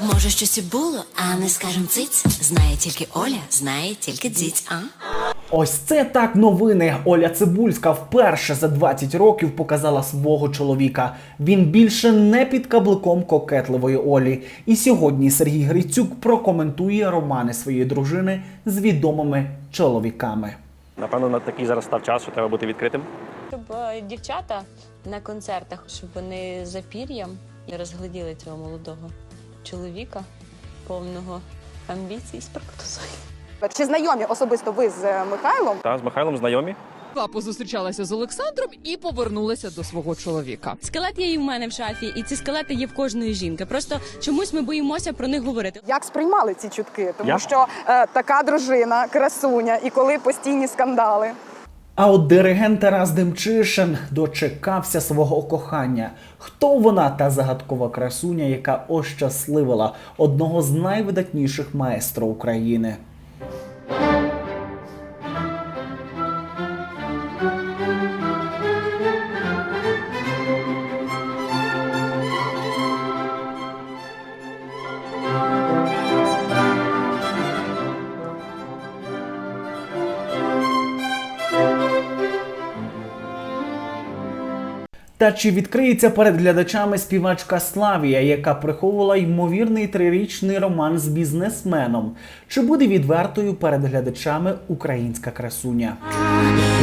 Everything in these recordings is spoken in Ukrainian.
Може, щось і було, а не скажем циць. Знає тільки Оля, знає тільки дзіць, а? Ось це так новини. Оля Цибульська вперше за 20 років показала свого чоловіка. Він більше не під каблуком кокетливої Олі. І сьогодні Сергій Грицюк прокоментує романи своєї дружини з відомими чоловіками. Напевно, на такий зараз став час, що треба бути відкритим. Щоб е, дівчата на концертах, щоб вони за пір'ям і розгляділи цього молодого чоловіка, повного амбіцій, сперматозоїдів. Чи знайомі особисто ви з е, Михайлом? Та з Михайлом знайомі. Папа зустрічалася з Олександром і повернулася до свого чоловіка. Скелет є і в мене в шафі, і ці скелети є в кожної жінки. Просто чомусь ми боїмося про них говорити. Як сприймали ці чутки? Тому Я? що е, така дружина, красуня, і коли постійні скандали. А от диригент Тарас Демчишин дочекався свого кохання. Хто вона та загадкова красуня, яка ощасливила одного з найвидатніших маестро України? Та чи відкриється перед глядачами співачка Славія, яка приховувала ймовірний трирічний роман з бізнесменом? Чи буде відвертою перед глядачами українська красуня?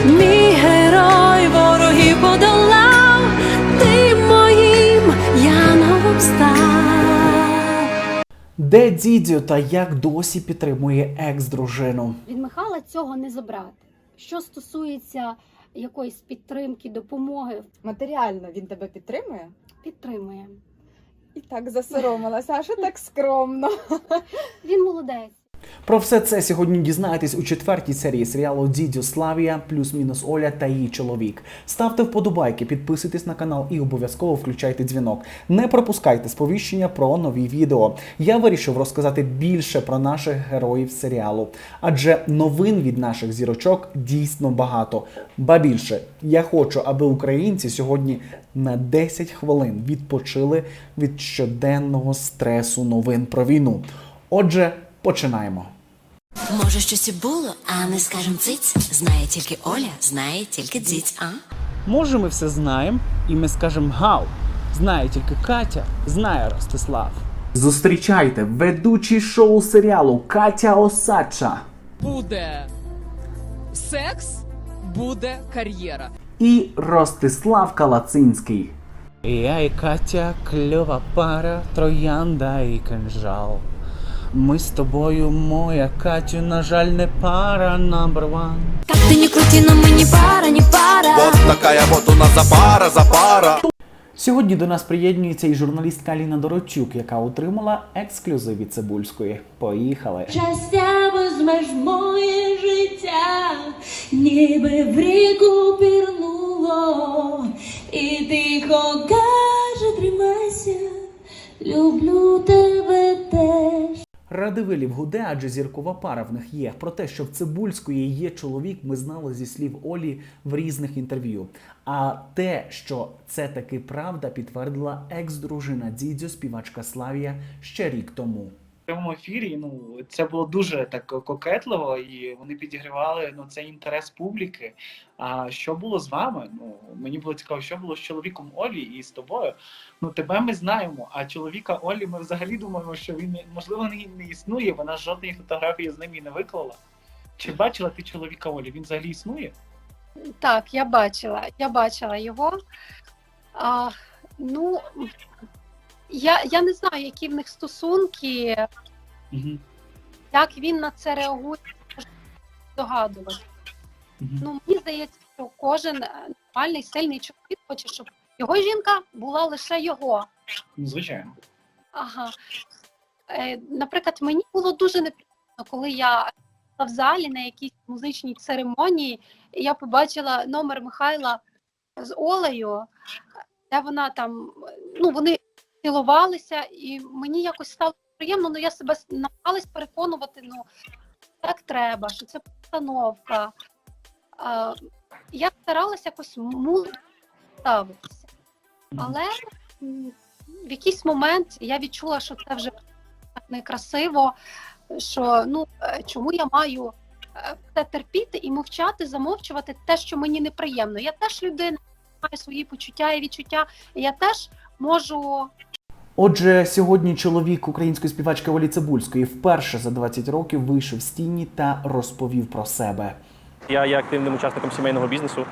Мій герой ворогів подолав, ти моїм янгом став. Де дідьо та як досі підтримує екс-дружину? від Михайла цього не забрати. Що стосується якоїсь підтримки, допомоги, Матеріально він тебе підтримує? підтримує. І так засоромилася, аж так скромно. Він молодець. Про все це сьогодні дізнаєтесь у четвертій серії серіалу Дідьо Славія плюс-мінус Оля та її чоловік. Ставте вподобайки, підписуйтесь на канал і обов'язково включайте дзвінок. Не пропускайте сповіщення про нові відео. Я вирішив розказати більше про наших героїв серіалу, адже новин від наших зірочок дійсно багато. Ба більше, я хочу, аби українці сьогодні на 10 хвилин відпочили від щоденного стресу новин про війну. Отже, починаємо. Може, щось і було, а не скажем циць. Знає тільки Оля, знає тільки дзіць, а? Може, ми все знаємо, і ми скажемо гау. Знає тільки Катя, знає Ростислав. Зустрічайте ведучий шоу серіалу Катя Осадча Буде секс, буде кар'єра. і Ростислав Калацинський. Я і Катя кльова пара, троянда і кинжал. Ми з тобою, моя Катю, на жаль, не пара number one. Как ты не крути, но мы не пара, не пара. Вот такая вот у нас запара, запара. Сьогодні до нас приєднується і журналістка Аліна Дорочук, яка отримала ексклюзив від Цибульської. Поїхали! Щастя возьмеш моє життя, ніби в ріку пірнуло, і тихо каже, тримайся, люблю тебе теж. Радивилів гуде, адже зіркова пара в них є. Про те, що в Цибульської є чоловік, ми знали зі слів Олі в різних інтерв'ю. А те, що це таки правда, підтвердила екс-дружина Дідзю, співачка Славія, ще рік тому. Прямому ефірі ну це було дуже так кокетливо, і вони підігрівали ну цей інтерес публіки. А що було з вами? Ну мені було цікаво, що було з чоловіком Олі і з тобою. Ну тебе ми знаємо. А чоловіка Олі ми взагалі думаємо, що він можливо не, не існує. Вона жодної фотографії з ним і не виклала. Чи бачила ти чоловіка Олі? Він взагалі існує? Так, я бачила. Я бачила його. А, ну, я, я не знаю, які в них стосунки, Угу. як він на це реагує, догадувати. Угу. Ну, мені здається, що кожен е, нормальний, сильний чоловік хоче, щоб його жінка була лише його. Ну, звичайно. Ага. Е, наприклад, мені було дуже неприємно, коли я в залі на якійсь музичній церемонії, і я побачила номер Михайла з Олею, де вона там, ну, вони цілувалися, і мені якось стало приємно, ну я себе намагалась переконувати, ну, так треба, що це постановка. А, я старалася якось мудро ставитися. Але в якийсь момент я відчула, що це вже так некрасиво, що ну е, чому я маю е, це терпіти і мовчати, замовчувати те, що мені неприємно. Я теж людина, маю свої почуття і відчуття. і Я теж можу Отже, сьогодні чоловік української співачки Олі Цибульської вперше за 20 років вийшов з тіні та розповів про себе. Я є активним учасником сімейного бізнесу.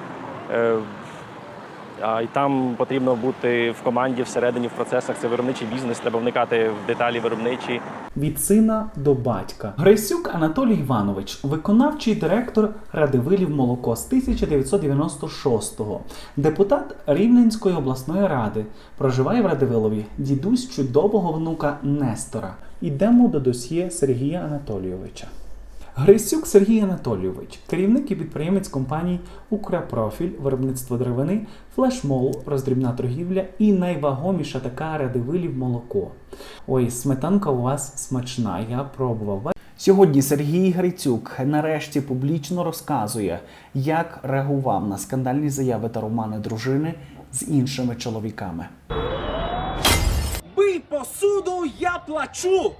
І там потрібно бути в команді всередині в процесах. Це виробничий бізнес, треба вникати в деталі виробничі. Від сина до батька. Грисюк Анатолій Іванович, виконавчий директор Радивилів Молоко з 1996-го, депутат Рівненської обласної ради. Проживає в Радивилові дідусь чудового внука Нестора. Ідемо до досьє Сергія Анатолійовича. Грисюк Сергій Анатолійович, керівник і підприємець компаній Украпрофіль, виробництво деревини, флешмол, роздрібна торгівля і найвагоміша така Радивилів молоко. Ой, сметанка у вас смачна, я пробував. Сьогодні Сергій Грицюк нарешті публічно розказує, як реагував на скандальні заяви та романи дружини з іншими чоловіками. Бий посуду, я плачу!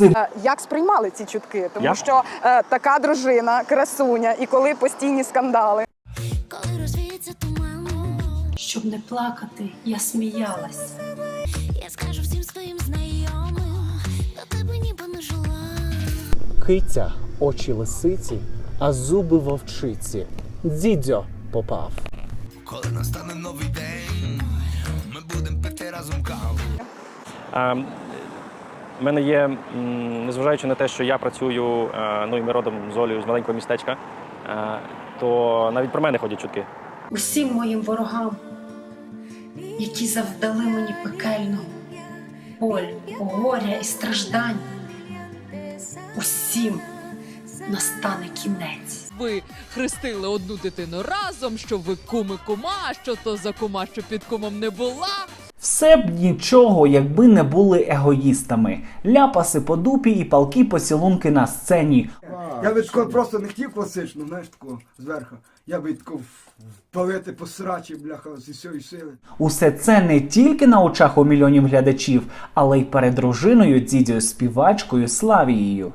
Е, Як сприймали ці чутки? Тому Я? що е, така дружина, красуня, і коли постійні скандали. Коли розвіється туман, щоб не плакати, я сміялась. я скажу всім своїм знайомим, до тебе ніби не жила. Киця, очі лисиці, а зуби вовчиці. Дідьо попав. Коли настане новий день, ми будемо пити разом каву. А, в мене є, незважаючи на те, що я працюю, е, ну і ми родом з Олею з маленького містечка, е, то навіть про мене ходять чутки. Усім моїм ворогам, які завдали мені пекельного боль, горя і страждань. Усім настане кінець. Ви хрестили одну дитину разом, що ви куми кума, що то за кума, що під кумом не була. Все б нічого, якби не були егоїстами. Ляпаси по дупі і палки поцілунки на сцені. Я би такого просто не хотів класично, знаєш, такого зверху. Я би тако палити по срачі, бляха, з усієї сили. Усе це не тільки на очах у мільйонів глядачів, але й перед дружиною, дідьою співачкою Славією.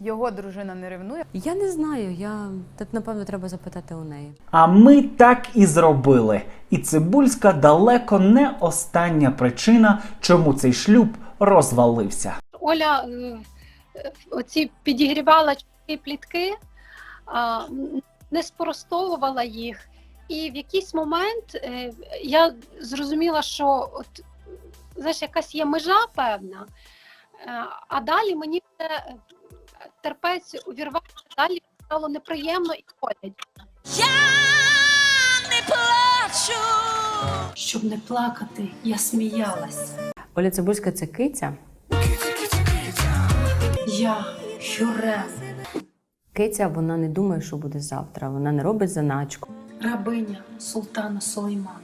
Його дружина не ревнує. Я не знаю. Я тут напевно треба запитати у неї. А ми так і зробили. І Цибульська далеко не остання причина, чому цей шлюб розвалився. Оля е, оці підігрівала плітки, не спростовувала їх. І в якийсь момент е, я зрозуміла, що от, знаєш, якась є межа певна, Е, а далі мені це терпець увірвався, далі стало неприємно і боляче. Щоб не плакати, я сміялась. Оля Цибульська це киця. Я Хюрем, Киця вона не думає, що буде завтра. Вона не робить заначку. рабиня султана Сулеймана,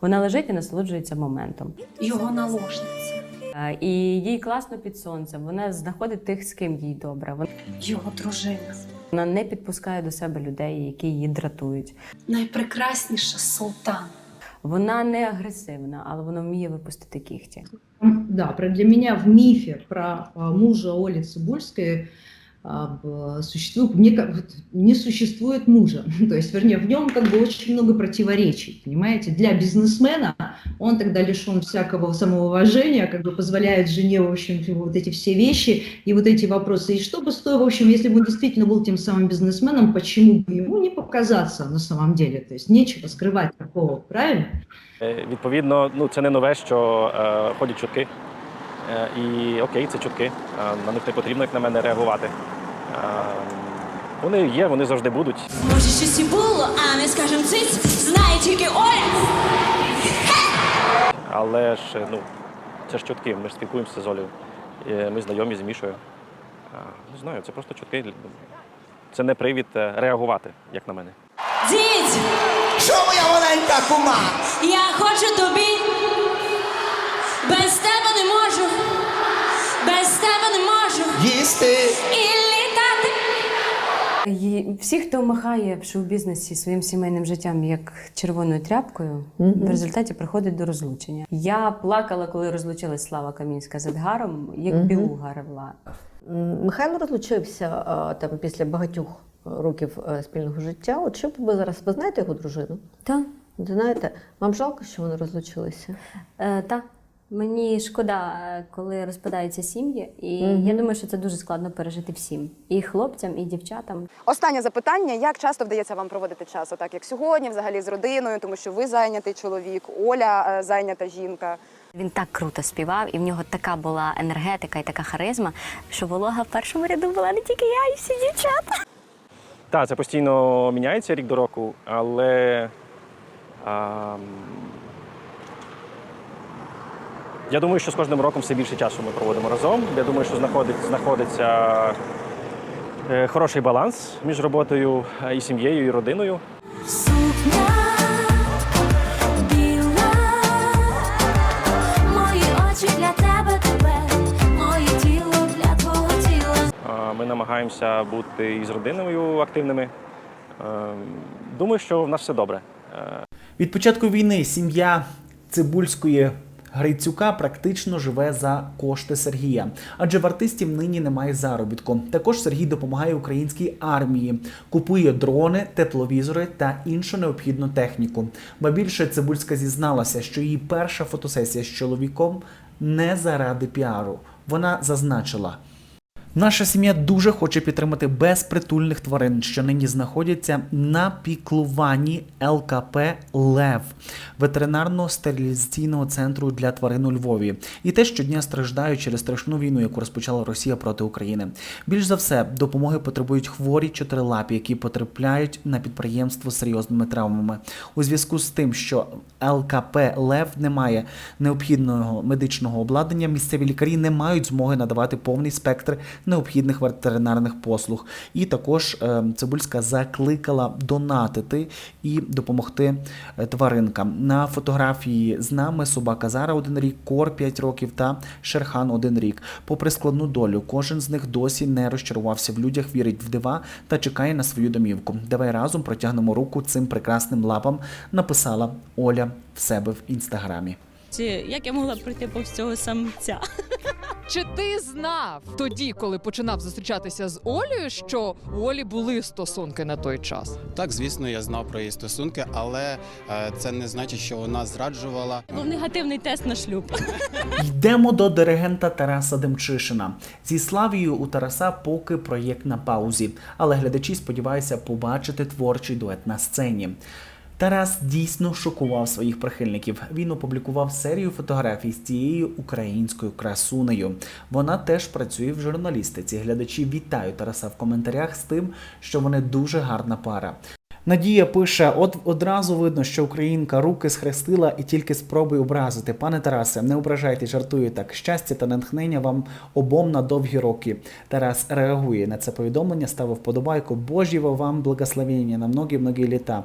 Вона лежить і насолоджується моментом. його наложниця, І їй класно під сонцем. Вона знаходить тих, з ким їй добре. Вона- його дружина, Вона не підпускає до себе людей, які її дратують. найпрекрасніша султан. Вона не агресивна, але вона вміє випустити кігті. Да, про для мене в міфі про мужа Олі б- существует, мне как- вот не существует мужа. То есть, вернее, в нем как бы очень много противоречий, понимаете? Для бизнесмена он тогда лишен всякого самоуважения, как бы позволяет жене, в общем, вот эти все вещи и вот эти вопросы. И что бы стоило, в общем, если бы он действительно был тем самым бизнесменом, почему бы ему не показаться на самом деле? То есть нечего скрывать такого, правильно? Е, Відповідно, ну це не нове, що е, ходять чутки. Е, і окей, це чутки. Е, на них не потрібно, як на мене, реагувати. Е, вони є, вони завжди будуть. Може, щось і було, а не скажем циць, знає тільки Оля. Але ж ну, це ж чутки. Ми ж спілкуємося з Олею. Ми знайомі з Мішою. Не знаю, це просто чутки. Це не привід реагувати, як на мене. Дідь, Що моя маленька кума? я хочу тобі. Без тебе не можу. Без тебе не можу. Їсти. І літати. Всі, хто махає в шоу-бізнесі своїм сімейним життям як червоною тряпкою, Мгм. в результаті приходить до розлучення. Я плакала, коли розлучилась Слава Камінська з Едгаром, як Мгм. білуга ревла. Михайло розлучився там після багатьох років е, спільного життя. От що б ви зараз ви знаєте його дружину? Так. Знаєте, вам жалко, що вони розлучилися? Е, так. Мені шкода, коли розпадаються сім'ї, і Мгм. я думаю, що це дуже складно пережити всім і хлопцям, і дівчатам. Останнє запитання: як часто вдається вам проводити час, отак як сьогодні, взагалі з родиною, тому що ви зайнятий чоловік, Оля е, зайнята жінка. Він так круто співав, і в нього така була енергетика і така харизма, що волога в першому ряду була не тільки я, і всі дівчата. Так, це постійно міняється рік до року, але а, я думаю, що з кожним роком все більше часу ми проводимо разом. Я думаю, що знаходить, знаходиться е, хороший баланс між роботою е, і сім'єю, і родиною. Мої очі для тебе, тебе, моє тіло для твого Ми намагаємося бути із родиною активними. Е, Думаю, що в нас все добре. Від початку війни сім'я Цибульської Грицюка практично живе за кошти Сергія, адже в артистів нині немає заробітку. Також Сергій допомагає українській армії, купує дрони, тепловізори та іншу необхідну техніку. Ба більше Цибульська зізналася, що її перша фотосесія з чоловіком не заради піару. Вона зазначила. Наша сім'я дуже хоче підтримати безпритульних тварин, що нині знаходяться на піклуванні ЛКП Лев ветеринарно-стерилізаційного центру для тварин у Львові, і те щодня страждають через страшну війну, яку розпочала Росія проти України. Більш за все, допомоги потребують хворі чотирилапі, які потрапляють на підприємство з серйозними травмами. У зв'язку з тим, що ЛКП Лев не має необхідного медичного обладнання, місцеві лікарі не мають змоги надавати повний спектр необхідних ветеринарних послуг. І також е, Цибульська закликала донатити і допомогти е, тваринкам. На фотографії з нами собака Зара один рік, Кор 5 років та Шерхан один рік. Попри складну долю, кожен з них досі не розчарувався в людях, вірить в дива та чекає на свою домівку. Давай разом протягнемо руку цим прекрасним лапам, написала Оля в себе в інстаграмі. Як я могла пройти повз цього самця? Чи ти знав тоді, коли починав зустрічатися з Олею, що у Олі були стосунки на той час? Так, звісно, я знав про її стосунки, але е, це не значить, що вона зраджувала. Був негативний тест на шлюб. Йдемо до диригента Тараса Демчишина. Зі Славією у Тараса поки проєкт на паузі, але глядачі сподіваються побачити творчий дует на сцені. Тарас дійсно шокував своїх прихильників. Він опублікував серію фотографій з цією українською красунею. Вона теж працює в журналістиці. Глядачі вітають Тараса в коментарях з тим, що вони дуже гарна пара. Надія пише: от одразу видно, що українка руки схрестила і тільки спробуй образити. Пане Тарасе, не ображайте, жартую так. Щастя та натхнення вам обом на довгі роки. Тарас реагує на це повідомлення, ставив вподобайку. Божіво вам благословення на многі-многі літа.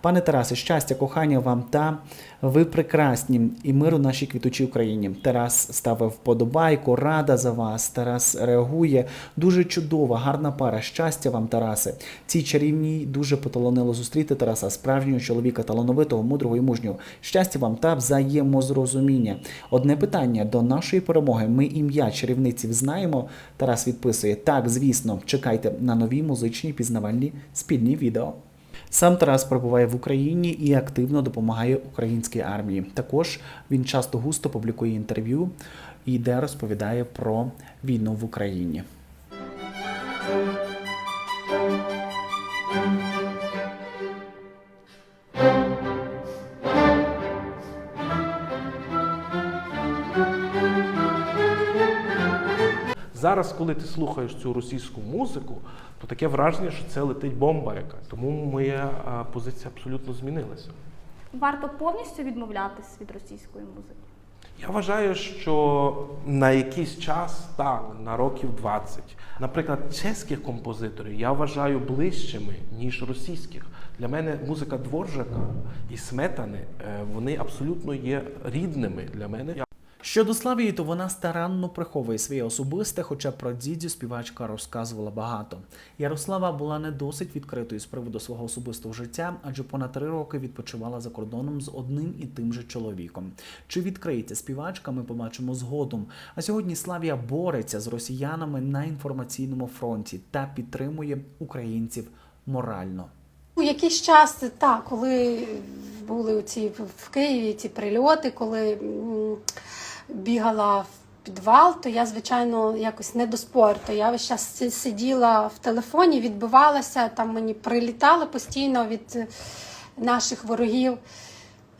Пане Тарасе, щастя, кохання вам та ви прекрасні і миру нашій квітучій Україні. Тарас ставив вподобайку, рада за вас. Тарас реагує. Дуже чудова, гарна пара. Щастя вам, Тарасе. Цій чарівній дуже поталанило зустріти Тараса, справжнього чоловіка, талановитого, мудрого і мужнього. Щастя вам та взаємозрозуміння. Одне питання до нашої перемоги. Ми ім'я чарівниці знаємо. Тарас відписує: так, звісно, чекайте на нові музичні пізнавальні спільні відео. Сам Тарас перебуває в Україні і активно допомагає українській армії. Також він часто густо публікує інтерв'ю і де розповідає про війну в Україні. Зараз, коли ти слухаєш цю російську музику, то таке враження, що це летить бомба яка. Тому моя позиція абсолютно змінилася. Варто повністю відмовлятись від російської музики. Я вважаю, що на якийсь час, так, на років 20, наприклад, чеських композиторів я вважаю ближчими, ніж російських. Для мене музика Дворжака і Сметани, е, вони абсолютно є рідними для мене. Щодо Славії, то вона старанно приховує своє особисте, хоча про дідю співачка розказувала багато. Ярослава була не досить відкритою з приводу свого особистого життя, адже понад три роки відпочивала за кордоном з одним і тим же чоловіком. Чи відкриється співачка, ми побачимо згодом. А сьогодні Славія бореться з росіянами на інформаційному фронті та підтримує українців морально. У якийсь час, так, коли були ці в Києві ці прильоти, коли бігала в підвал, то я, звичайно, якось не до спорту. Я весь час сиділа в телефоні, відбивалася, там мені прилітало постійно від е, наших ворогів.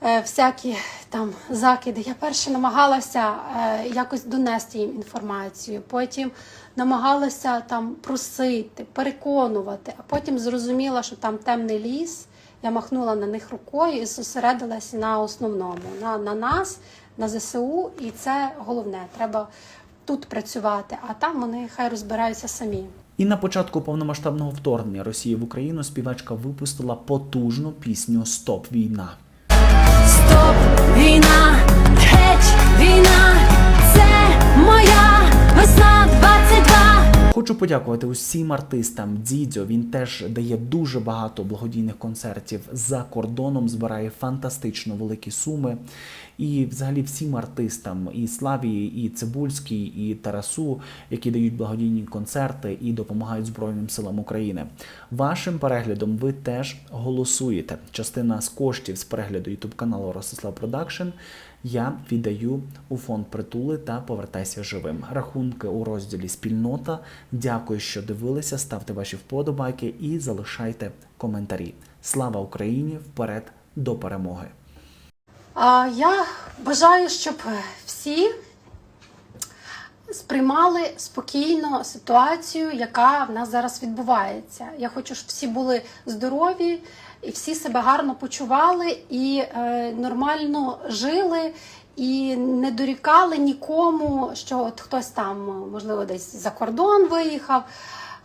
е, Всякі там закиди. Я перше намагалася е, якось донести їм інформацію, потім намагалася там просити, переконувати, а потім зрозуміла, що там темний ліс. Я махнула на них рукою і зосередилася на основному, на, на нас, на ЗСУ, і це головне. Треба тут працювати, а там вони хай розбираються самі. І на початку повномасштабного вторгнення Росії в Україну співачка випустила потужну пісню Стоп війна. Стоп, війна, геть, війна, це моя весна 22. Хочу подякувати усім артистам. Дідьо він теж дає дуже багато благодійних концертів за кордоном, збирає фантастично великі суми. І взагалі всім артистам, і Славії, і Цибульській, і Тарасу, які дають благодійні концерти і допомагають Збройним силам України. Вашим переглядом ви теж голосуєте. Частина з коштів з перегляду YouTube каналу Ростислав Продакшн я віддаю у фонд притули та повертайся живим. Рахунки у розділі спільнота. Дякую, що дивилися. Ставте ваші вподобайки і залишайте коментарі. Слава Україні! Вперед до перемоги! Я бажаю, щоб всі сприймали спокійно ситуацію, яка в нас зараз відбувається. Я хочу, щоб всі були здорові і всі себе гарно почували і е, нормально жили. І не дорікали нікому, що от хтось там, можливо, десь за кордон виїхав,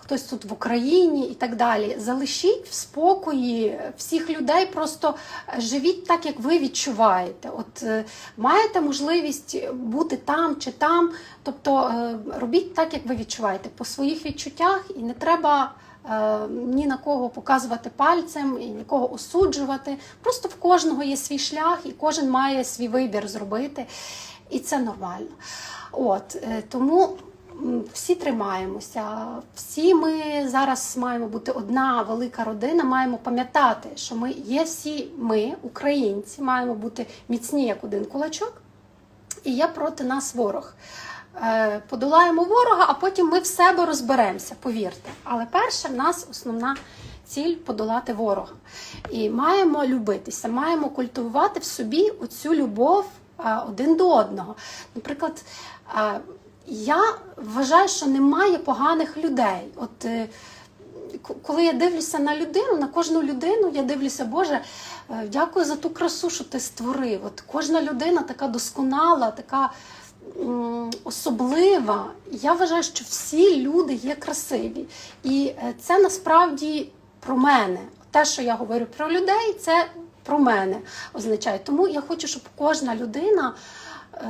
хтось тут в Україні і так далі. Залишіть в спокої всіх людей, просто живіть так, як ви відчуваєте. От е, маєте можливість бути там чи там, тобто е, робіть так, як ви відчуваєте, по своїх відчуттях, і не треба. е, Ні на кого показувати пальцем і нікого осуджувати. Просто в кожного є свій шлях, і кожен має свій вибір зробити, і це нормально. От е, тому всі тримаємося, всі ми зараз маємо бути одна велика родина, маємо пам'ятати, що ми є всі ми, українці, маємо бути міцні як один кулачок, і є проти нас ворог. Е, Подолаємо ворога, а потім ми в себе розберемося, повірте. Але перше в нас основна ціль подолати ворога. І маємо любитися, маємо культивувати в собі оцю любов е, один до одного. Наприклад, е, я вважаю, що немає поганих людей. От е, коли я дивлюся на людину, на кожну людину, я дивлюся, Боже, е, дякую за ту красу, що ти створив. От кожна людина така досконала, така особлива. Я вважаю, що всі люди є красиві. І е, це насправді про мене. Те, що я говорю про людей, це про мене означає. Тому я хочу, щоб кожна людина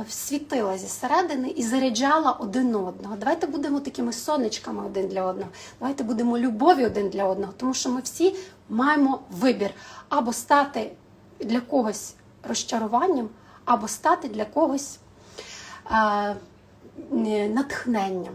світила зі середини і заряджала один одного. Давайте будемо такими сонечками один для одного. Давайте будемо любові один для одного, тому що ми всі маємо вибір або стати для когось розчаруванням, або стати для когось е, натхненням.